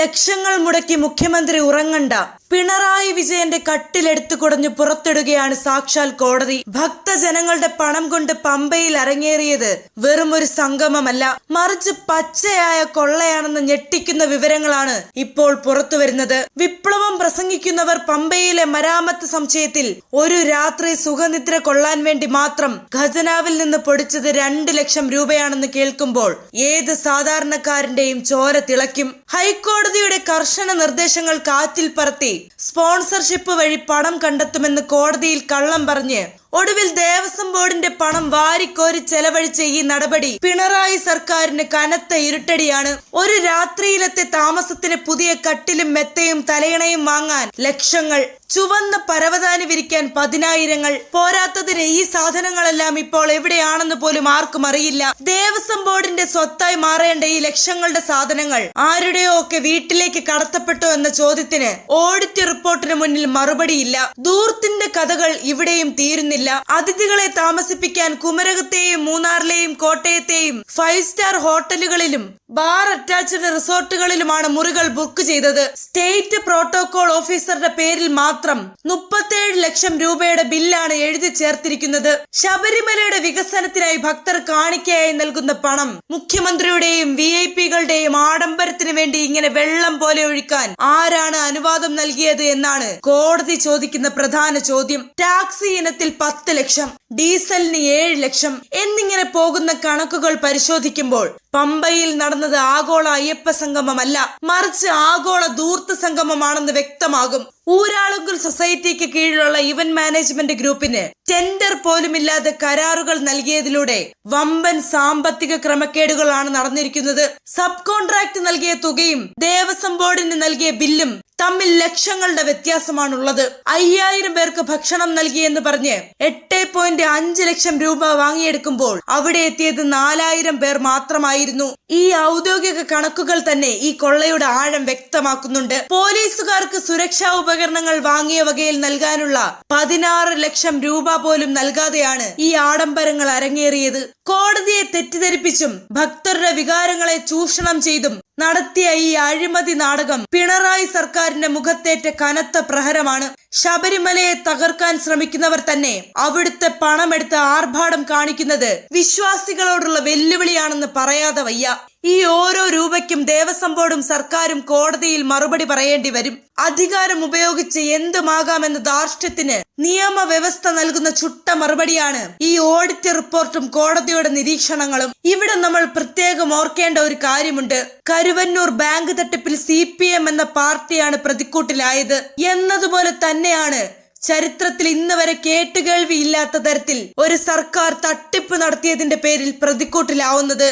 ലക്ഷങ്ങൾ മുടക്കി മുഖ്യമന്ത്രി ഉറങ്ങണ്ട. പിണറായി വിജയന്റെ കട്ടിലെടുത്തു കുടഞ്ഞു പുറത്തിടുകയാണ് സാക്ഷാൽ കോടതി. ഭക്തജനങ്ങളുടെ പണം കൊണ്ട് പമ്പയിൽ അരങ്ങേറിയത് വെറും ഒരു സംഗമമല്ല. മറിച്ച് പച്ചയായ കൊള്ളയാണെന്ന് ഞെട്ടിക്കുന്ന വിവരങ്ങളാണ് ഇപ്പോൾ പുറത്തുവരുന്നത് വിപ്ലവം പ്രസംഗിക്കുന്നവർ പമ്പയിലെ മരാമത്ത് സംശയത്തിൽ ഒരു രാത്രി സുഖനിദ്ര കൊള്ളാൻ വേണ്ടി മാത്രം ഖജനാവിൽ നിന്ന് പൊടിച്ചത് രണ്ട് ലക്ഷം രൂപയാണെന്ന് കേൾക്കുമ്പോൾ ഏത് സാധാരണക്കാരന്റെയും ചോര തിളയ്ക്കും. ഹൈക്കോടതിയുടെ കർശന നിർദ്ദേശങ്ങൾ കാറ്റിൽ പറത്തി സ്പോൺസർഷിപ്പ് വഴി പണം കണ്ടെത്തുമെന്ന് കോടതിയിൽ കള്ളം പറഞ്ഞ് ഒടുവിൽ ദേവസ്വം ബോർഡിന്റെ പണം വാരിക്കോരി ചെലവഴിച്ച ഈ നടപടി പിണറായി സർക്കാരിന് കനത്ത ഇരുട്ടടിയാണ്. ഒരു രാത്രിയിലത്തെ താമസത്തിന് പുതിയ കട്ടിലും മെത്തയും തലയിണയും വാങ്ങാൻ ലക്ഷങ്ങൾ. ചുവന്ന പരവതാനി വിരിക്കാൻ പതിനായിരങ്ങൾ. പോരാത്തതിന് ഈ സാധനങ്ങളെല്ലാം ഇപ്പോൾ എവിടെയാണെന്ന് പോലും ആർക്കും അറിയില്ല. ദേവസ്വം ബോർഡിന്റെ സ്വത്തായി മാറേണ്ട ഈ ലക്ഷങ്ങളുടെ സാധനങ്ങൾ ആരുടെയോ ഒക്കെ വീട്ടിലേക്ക് കടത്തപ്പെട്ടു എന്ന ചോദ്യത്തിന് ഓഡിറ്റ് റിപ്പോർട്ടിന് മുന്നിൽ മറുപടിയില്ല. ദൂർത്തിന്റെ കഥകൾ ഇവിടെയും തീരുന്നില്ല. അതിഥികളെ താമസിപ്പിക്കാൻ കുമരകത്തെയും മൂന്നാറിലെയും കോട്ടയത്തെയും ഫൈവ് സ്റ്റാർ ഹോട്ടലുകളിലും ബാർ അറ്റാച്ച്ഡ് റിസോർട്ടുകളിലുമാണ് മുറികൾ ബുക്ക് ചെയ്തത്. സ്റ്റേറ്റ് പ്രോട്ടോകോൾ ഓഫീസറുടെ പേരിൽ മാത്രം മുപ്പത്തേഴ് ലക്ഷം രൂപയുടെ ബില്ലാണ് എഴുതി ചേർത്തിരിക്കുന്നത്. ശബരിമലയുടെ വികസനത്തിനായി ഭക്തർ കാണിക്കയായി നൽകുന്ന പണം മുഖ്യമന്ത്രിയുടെയും വി ഐ പികളുടെയും ആഡംബരത്തിന് വേണ്ടി ഇങ്ങനെ വെള്ളം പോലെ ഒഴിക്കാൻ ആരാണ് അനുവാദം നൽകിയത് എന്നാണ് കോടതി ചോദിക്കുന്ന പ്രധാന ചോദ്യം. ടാക്സി ഇനത്തിൽ പത്ത് ലക്ഷം ഡീസലിന് ഏഴ് ലക്ഷം എന്നിങ്ങനെ പോകുന്ന കണക്കുകൾ പരിശോധിക്കുമ്പോൾ പമ്പയിൽ നടന്നത് ആഗോള അയ്യപ്പ സംഗമമല്ല മറിച്ച് ആഗോള ധൂർത്ത് സംഗമമാണെന്ന് വ്യക്തമാകും. ഊരാളുങ്കൽ സൊസൈറ്റിക്ക് കീഴിലുള്ള ഇവന്റ് മാനേജ്മെന്റ് ഗ്രൂപ്പിന് ടെൻഡർ പോലുമില്ലാതെ കരാറുകൾ നൽകിയതിലൂടെ വമ്പൻ സാമ്പത്തിക ക്രമക്കേടുകളാണ് നടന്നിരിക്കുന്നത്. സബ് കോൺട്രാക്ട് നൽകിയ തുകയും ദേവസ്വം ബോർഡിന് നൽകിയ ബില്ലും തമ്മിൽ ലക്ഷങ്ങളുടെ വ്യത്യാസമാണുള്ളത്. അയ്യായിരം പേർക്ക് ഭക്ഷണം നൽകിയെന്ന് പറഞ്ഞ് എട്ട് പോയിന്റ് അഞ്ച് ലക്ഷം രൂപ വാങ്ങിയെടുക്കുമ്പോൾ അവിടെ എത്തിയത് നാലായിരം പേർ മാത്രമായിരുന്നു. ഈ ഔദ്യോഗിക കണക്കുകൾ തന്നെ ഈ കൊള്ളയുടെ ആഴം വ്യക്തമാക്കുന്നുണ്ട്. പോലീസുകാർക്ക് സുരക്ഷാ ഉപകരണങ്ങൾ വാങ്ങിയ വകയിൽ നൽകാനുള്ള പതിനാറ് ലക്ഷം രൂപ പോലും നൽകാതെയാണ് ഈ ആഡംബരങ്ങൾ അരങ്ങേറിയത്. കോടതിയെ തെറ്റിദ്ധരിപ്പിച്ചും ഭക്തരുടെ വികാരങ്ങളെ ചൂഷണം ചെയ്തും നടത്തിയ ഈ അഴിമതി നാടകം പിണറായി സർക്കാരിന്റെ മുഖത്തേറ്റ കനത്ത പ്രഹരമാണ്. ശബരിമലയെ തകർക്കാൻ ശ്രമിക്കുന്നവർ തന്നെ അവിടുത്തെ പണമെടുത്ത് ആർഭാടം കാണിക്കുന്നത് വിശ്വാസികളോടുള്ള വെല്ലുവിളിയാണെന്ന് പറയാതെ വയ്യ. ഈ ഓരോ രൂപയ്ക്കും ദേവസ്വം ബോർഡും സർക്കാരും കോടതിയിൽ മറുപടി പറയേണ്ടി വരും. അധികാരം ഉപയോഗിച്ച് എന്തുമാകാമെന്ന ധാർഷ്ട്യത്തിന് നിയമവ്യവസ്ഥ നൽകുന്ന ചുട്ട മറുപടിയാണ് ഈ ഓഡിറ്റ് റിപ്പോർട്ടും കോടതിയുടെ നിരീക്ഷണങ്ങളും. ഇവിടെ നമ്മൾ പ്രത്യേകം ഓർക്കേണ്ട ഒരു കാര്യമുണ്ട്. കരുവന്നൂർ ബാങ്ക് തട്ടിപ്പിൽ സി എന്ന പാർട്ടിയാണ് പ്രതിക്കൂട്ടിലായത്. എന്നതുപോലെ തന്നെയാണ് ചരിത്രത്തിൽ ഇന്ന് വരെ കേട്ടുകേൾവി ഇല്ലാത്ത തരത്തിൽ ഒരു സർക്കാർ തട്ടിപ്പ് നടത്തിയതിന്റെ പേരിൽ പ്രതിക്കൂട്ടിലാവുന്നത്.